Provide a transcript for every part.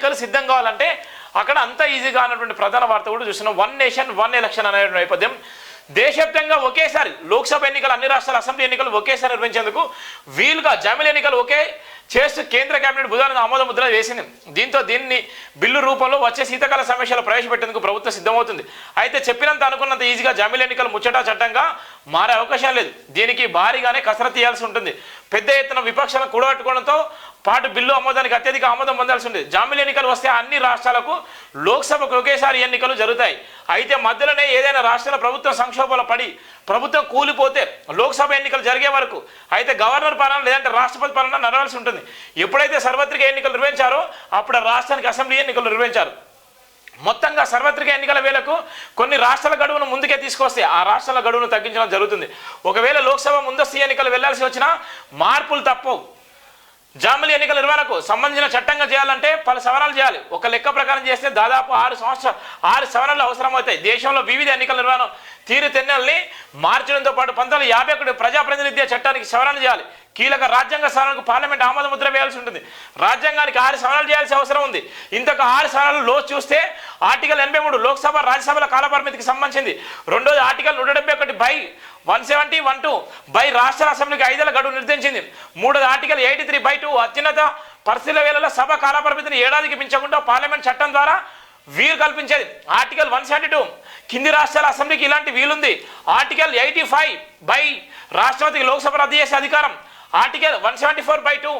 ఎన్నికలు సిద్ధం కావాలంటే అక్కడ అంత ఈజీగా అన్నటువంటి ప్రధాన వార్త కూడా చూస్తున్నాం. వన్ నేషన్ వన్ ఎలక్షన్ అనే నేపథ్యం. దేశవ్యాప్తంగా ఒకేసారి లోక్సభ ఎన్నికలు అన్ని రాష్ట్రాల అసెంబ్లీ ఎన్నికలు ఒకేసారి నిర్వహించేందుకు వీలుగా జమిల ఎన్నికలు ఒకే చేస్తూ కేంద్ర కేబినెట్ బుధవారం ఆమోద ముద్ర వేసింది. దీంతో దీన్ని బిల్లు రూపంలో వచ్చే శీతకాల సమీక్షలు ప్రవేశపెట్టేందుకు ప్రభుత్వం సిద్ధమవుతుంది. అయితే చెప్పినంత అనుకున్నంత ఈజీగా జమిలి ఎన్నికలు ముచ్చటా చట్టంగా మారే అవకాశం లేదు. దీనికి భారీగానే కసరత్తు చేయాల్సి ఉంటుంది. పెద్ద ఎత్తున విపక్షాలను కూడబెట్టుకోవడంతో పాటు బిల్లు ఆమోదానికి అత్యధిక ఆమోదం పొందాల్సి ఉంది జామిలి ఎన్నికలు వస్తే అన్ని రాష్ట్రాలకు లోక్సభకు ఒకేసారి ఎన్నికలు జరుగుతాయి. అయితే మధ్యలోనే ఏదైనా రాష్ట్రాల ప్రభుత్వం సంక్షోభంలో పడి ప్రభుత్వం కూలిపోతే లోక్సభ ఎన్నికలు జరిగే వరకు అయితే గవర్నర్ పాలన లేదంటే రాష్ట్రపతి పాలన నడవాల్సి ఉంటుంది. ఎప్పుడైతే సార్వత్రిక ఎన్నికలు నిర్వహించారో అప్పుడు రాష్ట్రానికి అసెంబ్లీ ఎన్నికలు నిర్వహించారు. మొత్తంగా సార్వత్రిక ఎన్నికల వేళకు కొన్ని రాష్ట్రాల గడువును ముందుకే తీసుకొస్తే ఆ రాష్ట్రాల గడువును తగ్గించడం జరుగుతుంది. ఒకవేళ లోక్సభ ముందస్తు ఎన్నికలు వెళ్ళాల్సి వచ్చినా మార్పులు తప్పవు. జామిలి ఎన్నికల నిర్వహణకు సంబంధించిన చట్టంగా చేయాలంటే పలు సవరణలు చేయాలి. ఒక లెక్క ప్రకారం చేస్తే దాదాపు ఆరు సంవత్సరాలు ఆరు సవరణలు అవసరమవుతాయి. దేశంలో వివిధ ఎన్నికల నిర్వహణ తీరు తెన్నెల్ని మార్చడంతో పాటు పంతొమ్మిది యాభై ఒకటి ప్రజాప్రతినిధి చట్టానికి సవరణ చేయాలి. కీలక రాజ్యాంగ సవరణకు పార్లమెంట్ ఆమోద ముద్ర వేయాల్సి ఉంటుంది. రాజ్యాంగానికి ఆరు సవరణలు చేయాల్సిన అవసరం ఉంది. ఇంతకు ఆరు సవరణలు లో చూస్తే ఆర్టికల్ ఎనభై మూడు లోక్సభ రాజ్యసభల కాలపరిమితికి సంబంధించింది. రెండోది ఆర్టికల్ నూట డెబ్బై ఒకటి by one seventy one two. By రాష్ట్ర అసెంబ్లీకి ఐదేళ్ళ గడువు నిర్దేశించింది. మూడోది article eighty three by two. అత్యున్నత పరిస్థితుల వేళలో సభ కాలపరిమితిని ఏడాదికి మించకుండా పార్లమెంట్ చట్టం ద్వారా వీలు కల్పించేది. Article one seventy two. కింది రాష్ట్రాల అసెంబ్లీకి ఇలాంటి వీలుంది. ఆర్టికల్ ఎయిటీ ఫైవ్ బై రాష్ట్రపతికి లోక్సభ రద్దు చేసే అధికారం. Article one seventy four by two.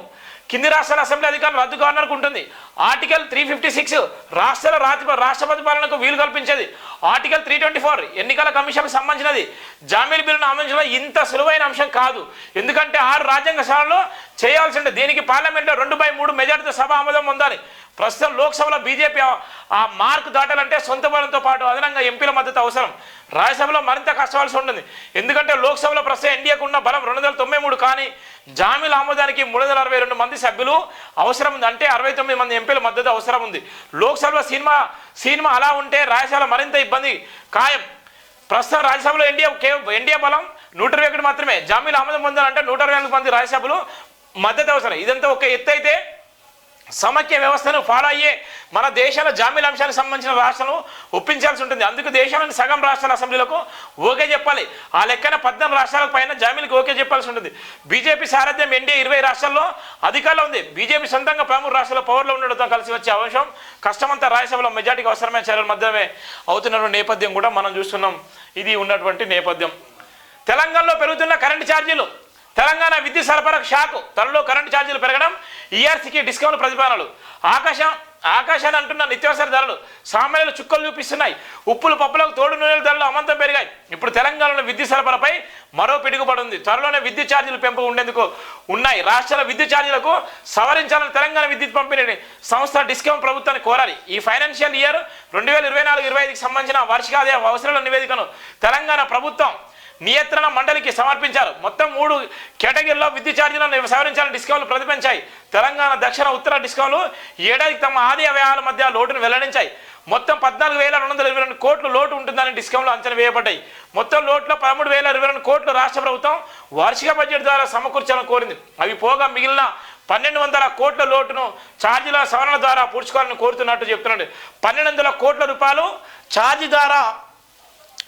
కింది రాష్ట్రాల అసెంబ్లీ అధికారం రద్దు గవర్నర్కు ఉంటుంది ఆర్టికల్ త్రీ ఫిఫ్టీ సిక్స్ రాష్ట్రాల రాజ్య రాష్ట్రపతి పాలనకు వీలు కల్పించేది. ఆర్టికల్ త్రీ ట్వంటీ ఫోర్ ఎన్నికల కమిషన్కు సంబంధించినది. జామీన్ బిల్లును ఆమోదించడం ఇంత సులువైన అంశం కాదు. ఎందుకంటే ఆరు రాజ్యాంగ సభలో చేయాల్సి ఉంటుంది దీనికి పార్లమెంట్లో రెండు బై మూడు మెజార్టీతో సభ ఆమోదం పొందాలి. ప్రస్తుతం లోక్సభలో బీజేపీ ఆ- మార్క్ దాటాలంటే సొంత బలంతో పాటు అదనంగా ఎంపీల మద్దతు అవసరం. రాజ్యసభలో మరింత కష్టవలసి ఉంటుంది. ఎందుకంటే లోక్సభలో ప్రస్తుతం ఎన్డీఏకు ఉన్న బలం రెండు వందల తొంభై మూడు కానీ జామీల ఆమోదానికి మూడు వందల అరవై రెండు మంది సభ్యులు అవసరం ఉంది. అంటే అరవై తొమ్మిది మంది ఎంపీల మద్దతు అవసరం ఉంది. లోక్సభలో సినిమా సినిమా అలా ఉంటే రాజ్యసభలో మరింత ఇబ్బంది ఖాయం. ప్రస్తుతం రాజ్యసభలో ఎన్డీఏ కేవలం ఎన్డీఏ బలం నూట ఇరవై ఒకటి మాత్రమే. జామీల ఆమోదం పొందాలంటే నూట ఇరవై నాలుగు మంది రాజ్యసభలు మద్దతు అవసరం. ఇదంతా ఒక ఎత్తు అయితే సమైక్య వ్యవస్థను ఫాలో అయ్యే మన దేశాల జామీల అంశానికి సంబంధించిన రాష్ట్రాలను ఒప్పించాల్సి ఉంటుంది. అందుకు దేశంలోని సగం రాష్ట్రాల అసెంబ్లీలకు ఓకే చెప్పాలి. ఆ లెక్కన పద్నాలుగు రాష్ట్రాల పైన జామీలకు ఓకే చెప్పాల్సి ఉంటుంది. బీజేపీ సారథ్యం ఎన్డీఏ ఇరవై రాష్ట్రాల్లో అధికారంలో ఉంది. బీజేపీ సొంతంగా ప్రముఖ రాష్ట్రాల పవర్లో ఉండడంతో కలిసి వచ్చే అంశం కష్టమంతా రాజ్యసభలో మెజార్టీకి అవసరమైన చర్యల మధ్యమే అవుతున్న నేపథ్యం కూడా మనం చూస్తున్నాం. ఇది ఉన్నటువంటి నేపథ్యం. తెలంగాణలో పెరుగుతున్న కరెంటు ఛార్జీలు తెలంగాణ విద్యుత్ సరఫరా షాకు త్వరలో కరెంటు ఛార్జీలు పెరగడం ఈఆర్సీకి డిస్కౌంట్ ప్రతిపాదనలు. ఆకాశం ఆకాశాన్ని అంటున్న నిత్యావసర ధరలు సామాన్యులు చుక్కలు చూపిస్తున్నాయి. ఉప్పులు పప్పులకు తోడు నూనెల ధరలు అమంతం పెరిగాయి. ఇప్పుడు తెలంగాణలో విద్యుత్ సరఫరాపై మరో పిడుగుపడి ఉంది. త్వరలోనే విద్యుత్ ఛార్జీలు పెంపు ఉండేందుకు ఉన్నాయి. రాష్ట్రాల విద్యుత్ ఛార్జీలకు సవరించాలని తెలంగాణ విద్యుత్ పంపిణీ సంస్థ డిస్కౌంట్ ప్రభుత్వాన్ని కోరాలి. ఈ ఫైనాన్షియల్ ఇయర్ రెండు వేల ఇరవై నాలుగు ఇరవై ఐదుకి సంబంధించిన వార్షిక ఆదాయ అవసరాల నివేదికను తెలంగాణ ప్రభుత్వం నియంత్రణ మండలికి సమర్పించారు. మొత్తం మూడు కేటగిరీలో విద్యుత్ ఛార్జీలను సవరించాలని డిస్కౌంట్లు ప్రతిపించాయి తెలంగాణ దక్షిణ ఉత్తర డిస్కౌంట్లు ఏడాదికి తమ ఆదాయ వ్యయాల మధ్య లోటును వెల్లడించాయి. మొత్తం పద్నాలుగు వేల రెండు వందల ఇరవై రెండు కోట్లు లోటు ఉంటుందని డిస్కౌంట్లు అంచనా వేయబడ్డాయి. మొత్తం లోటులో పదమూడు వేల ఇరవై రెండు కోట్లు రాష్ట్ర ప్రభుత్వం వార్షిక బడ్జెట్ ద్వారా సమకూర్చాలని కోరింది. అవి పోగా మిగిలిన పన్నెండు వందల కోట్ల లోటును ఛార్జీల సవరణ ద్వారా పూడ్చుకోవాలని కోరుతున్నట్టు చెప్తున్నాడు. పన్నెండు వందల కోట్ల రూపాయలు ఛార్జీ ద్వారా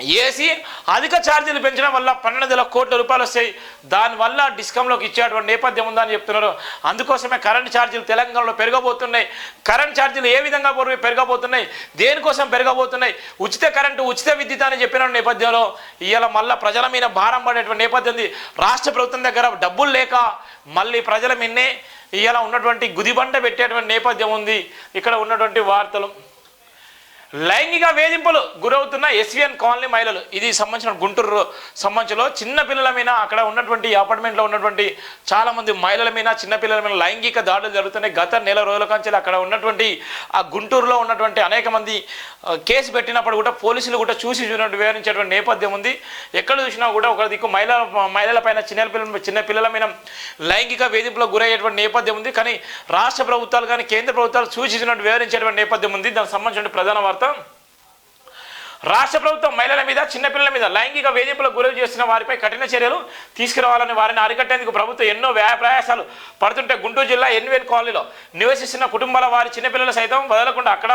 ఏసీ అధిక ఛార్జీలు పెంచడం వల్ల పన్నెండు వందల కోట్ల రూపాయలు వస్తాయి. దానివల్ల డిస్కంలోకి ఇచ్చేటువంటి నేపథ్యం ఉందని చెప్తున్నారు. అందుకోసమే కరెంట్ ఛార్జీలు తెలంగాణలో పెరగబోతున్నాయి. కరెంట్ ఛార్జీలు ఏ విధంగా పెరగబోతున్నాయి? దేనికోసం పెరగబోతున్నాయి? ఉచిత కరెంటు ఉచిత విద్యుత్ అని చెప్పిన నేపథ్యంలో ఇవాళ మళ్ళీ ప్రజల మీద భారం పడేటువంటి నేపథ్యం ఉంది. రాష్ట్ర ప్రభుత్వం దగ్గర డబ్బులు లేక మళ్ళీ ప్రజల మిన్నే ఇవాళ ఉన్నటువంటి గుదిబండ పెట్టేటువంటి నేపథ్యం ఉంది. ఇక్కడ ఉన్నటువంటి వార్తలు. లైంగిక వేధింపులు గురవుతున్న ఎస్విఎన్ కాలనీ మహిళలు. ఇది సంబంధించిన గుంటూరు సంబంధించిలో చిన్న పిల్లల మీద అక్కడ ఉన్నటువంటి అపార్ట్మెంట్లో ఉన్నటువంటి చాలామంది మహిళల మీద చిన్నపిల్లల మీద లైంగిక దాడులు జరుగుతున్నాయి. గత నెల రోజుల కంచెలు అక్కడ ఉన్నటువంటి ఆ గుంటూరులో ఉన్నటువంటి అనేక మంది కేసు పెట్టినప్పుడు కూడా పోలీసులు కూడా చూసి చూసినట్టు వివరించేటువంటి నేపథ్యం ఉంది. ఎక్కడ చూసినా కూడా ఒక దిక్కు మహిళల మహిళల పైన చిన్న పిల్లల చిన్న పిల్లల మీద లైంగిక వేధింపులకు గురయ్యేటువంటి నేపథ్యం ఉంది. కానీ రాష్ట్ర ప్రభుత్వాలు కానీ కేంద్ర ప్రభుత్వాలు సూచించినట్టు వివరించేటువంటి నేపథ్యం ఉంది. దానికి సంబంధించిన ప్రధాన వార్త anlatam? రాష్ట్ర ప్రభుత్వం మహిళల మీద చిన్నపిల్లల మీద లైంగిక వేధింపులకు గురి చేస్తున్న వారిపై కఠిన చర్యలు తీసుకురావాలని వారిని అరికట్టేందుకు ప్రభుత్వం ఎన్నో ప్రయాసాలు పడుతుంటే గుంటూరు జిల్లా ఎన్వేన్ కాలనీలో నివసిస్తున్న కుటుంబాల వారి చిన్నపిల్లలు సైతం వదలకుండా అక్కడ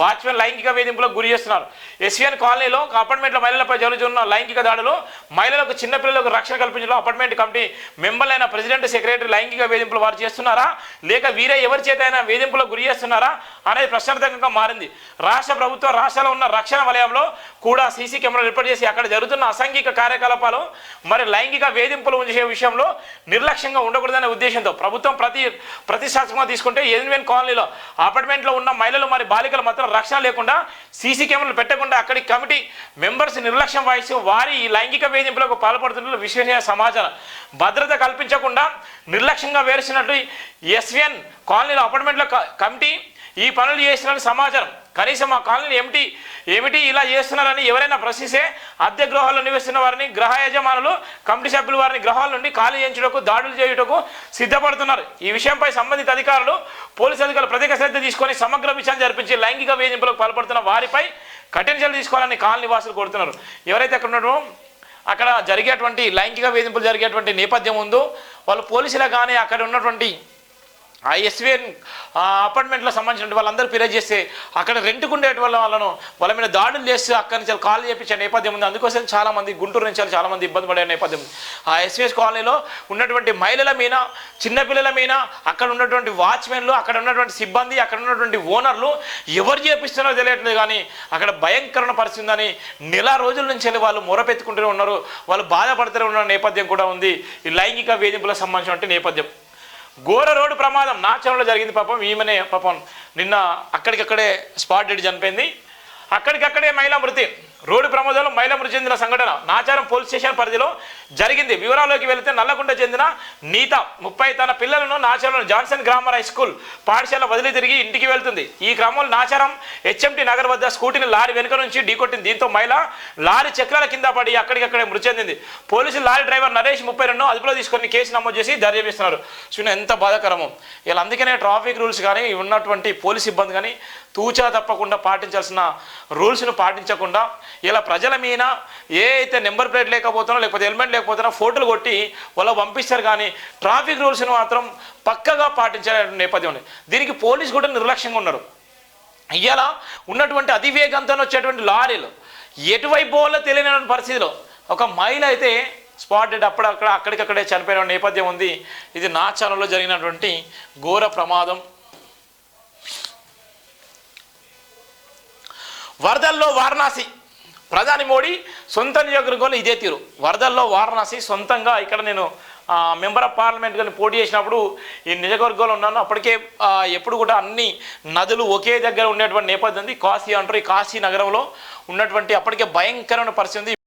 వాచ్మెన్ లైంగిక వేధింపులకు గురి చేస్తున్నారు. ఎస్వీఎన్ కాలనీలో అపార్ట్మెంట్లో అపార్ట్మెంట్ల మహిళలపై జరుగుతున్న లైంగిక దాడులు మహిళలకు చిన్నపిల్లలకు రక్షణ కల్పించడం అపార్ట్మెంట్ కమిటీ మెంబర్లైన ప్రెసిడెంట్ సెక్రటరీ లైంగిక వేధింపులు వారు చేస్తున్నారా? లేక వీరే ఎవరి చేత అయినా వేధింపులకు గురి చేస్తున్నారా? అనేది ప్రశ్నార్థకంగా మారింది. రాష్ట్ర ప్రభుత్వం రాష్ట్రంలో ఉన్న రక్షణ వలయంలో కూడా సీసీ కెమెరాలు ఏర్పాటు చేసి అక్కడ జరుగుతున్న అసాంఘిక కార్యకలాపాలు మరి లైంగిక వేధింపులు ఉంచే విషయంలో నిర్లక్ష్యంగా ఉండకూడదనే ఉద్దేశంతో ప్రభుత్వం ప్రతి ప్రతిష్టాత్మకంగా తీసుకుంటే ఎన్వెన్ కాలనీలో అపార్ట్మెంట్లో ఉన్న మహిళలు మరి బాలికలు మాత్రం రక్షణ లేకుండా సీసీ కెమెరాలు పెట్టకుండా అక్కడి కమిటీ మెంబర్స్ నిర్లక్ష్యం వహిస్తూ వారి ఈ లైంగిక వేధింపులకు పాల్పడుతున్న విశ్వసనీయ సమాచారం. భద్రత కల్పించకుండా నిర్లక్ష్యంగా వేరుసినట్టు ఎస్విఎన్ కాలనీలో అపార్ట్మెంట్ల క- కమిటీ ఈ పనులు చేస్తున్నట్టు సమాచారం. కనీసం ఆ కాలనీ ఏమిటి ఏమిటి ఇలా చేస్తున్నారని ఎవరైనా ప్రశ్నిస్తే అద్దె గృహాల్లో నివసిస్తున్న వారిని గృహ యజమానులు కమిటీ సభ్యులు వారిని గృహాల నుండి ఖాళీ చేయించుటకు దాడులు చేయుటకు సిద్ధపడుతున్నారు. ఈ విషయంపై సంబంధిత అధికారులు పోలీసు అధికారులు ప్రత్యేక శ్రద్ధ తీసుకొని సమగ్ర విచారణ జరిపించి లైంగిక వేధింపులకు పాల్పడుతున్న వారిపై కఠిన చర్యలు తీసుకోవాలని కాలనీ వాసులు కోరుతున్నారు. ఎవరైతే అక్కడ ఉన్నారో అక్కడ జరిగేటువంటి లైంగిక వేధింపులు జరిగేటువంటి నేపథ్యం ఉందో వాళ్ళు పోలీసులు కానీ అక్కడ ఉన్నటువంటి ఆ ఎస్విఎన్ అపార్ట్మెంట్లో సంబంధించిన వాళ్ళందరూ ఫిర్యాదు చేస్తే అక్కడ రెంట్కు ఉండేటి వాళ్ళ వాళ్ళను వాళ్ళ మీద దాడులు చేస్తే అక్కడి నుంచి కాల్ చేయించే నేపథ్యం ఉంది. అందుకోసం చాలామంది గుంటూరు నుంచి చాలామంది ఇబ్బంది పడే నేపథ్యం ఉంది. ఆ ఎస్విఎస్ కాలనీలో ఉన్నటువంటి మహిళల మీద చిన్నపిల్లల మీద అక్కడ ఉన్నటువంటి వాచ్మెన్లు అక్కడ ఉన్నటువంటి సిబ్బంది అక్కడ ఉన్నటువంటి ఓనర్లు ఎవరు చేపిస్తున్నారో తెలియట్లేదు కానీ అక్కడ భయంకరమైన పరిస్థితి ఉందని నెల రోజుల నుంచి వెళ్ళి వాళ్ళు మొరపెత్తుకుంటూనే ఉన్నారు. వాళ్ళు బాధపడుతూనే ఉన్న నేపథ్యం కూడా ఉంది. ఈ లైంగిక వేధింపులకు సంబంధించినటువంటి నేపథ్యం. ఘోర రోడ్డు ప్రమాదం నాచంలో జరిగింది పాపం ఈమెనే పాపం నిన్న అక్కడికక్కడే స్పాట్ డెడ్ చనిపోయింది. అక్కడికక్కడే మహిళా మృతి. రోడ్డు ప్రమాదంలో మహిళ మృతి చెందిన సంఘటన నాచారం పోలీస్ స్టేషన్ పరిధిలో జరిగింది. వివరాల్లోకి వెళితే నల్లకుంట చెందిన నీత ముప్పై తన పిల్లలను Nacharam Johnson grammar high school పాఠశాల వదిలి తిరిగి ఇంటికి వెళ్తుంది. ఈ క్రమంలో నాచారం హెచ్ఎంటీ నగర్ వద్ద స్కూటీని లారీ వెనుక నుంచి ఢీకొట్టింది. దీంతో మహిళ లారీ చక్రాల కింద పడి అక్కడికక్కడే మృతి చెందింది. పోలీసులు లారీ డ్రైవర్ నరేష్ ముప్పై రెండు అదుపులో తీసుకొని కేసు నమోదు చేసి దర్యాప్తు చేస్తున్నారు. చూడండి ఎంత బాధాకరమో. ఇలా అందుకనే ట్రాఫిక్ రూల్స్ కానీ ఉన్నటువంటి పోలీస్ సిబ్బంది కానీ తూచా తప్పకుండా పాటించాల్సిన రూల్స్ను పాటించకుండా ఇలా ప్రజల మీద ఏ అయితే నెంబర్ ప్లేట్ లేకపోతున్నా లేకపోతే హెల్మెట్ లేకపోతున్నా ఫోటోలు కొట్టి వాళ్ళు పంపిస్తారు కానీ ట్రాఫిక్ రూల్స్ను మాత్రం పక్కగా పాటించే నేపథ్యం ఉంది. దీనికి పోలీసు కూడా నిర్లక్ష్యంగా ఉన్నారు. ఇవాళ ఉన్నటువంటి అతివేగంతో వచ్చేటువంటి లారీలు ఎటువైపు పోవాలో తెలియని పరిస్థితిలో ఒక మహిళ అయితే స్పాట్ డెడ్ అప్పుడక్కడ అక్కడికక్కడే చనిపోయిన నేపథ్యం ఉంది. ఇది నా ఛానల్లో జరిగినటువంటి ఘోర ప్రమాదం. వరదల్లో వారణాసి. ప్రధాని మోడీ సొంత నియోజకవర్గంలో ఇదే తీరు. వరదల్లో వారణాసి సొంతంగా ఇక్కడ నేను మెంబర్ ఆఫ్ పార్లమెంట్ కానీ పోటీ చేసినప్పుడు ఈ నియోజకవర్గంలో ఉన్నాను. అప్పటికే ఎప్పుడు కూడా అన్ని నదులు ఒకే దగ్గర ఉండేటువంటి నేపథ్యం ఉంది కాశీ అంటారు ఈ కాశీ నగరంలో ఉన్నటువంటి అప్పటికే భయంకరమైన పరిస్థితి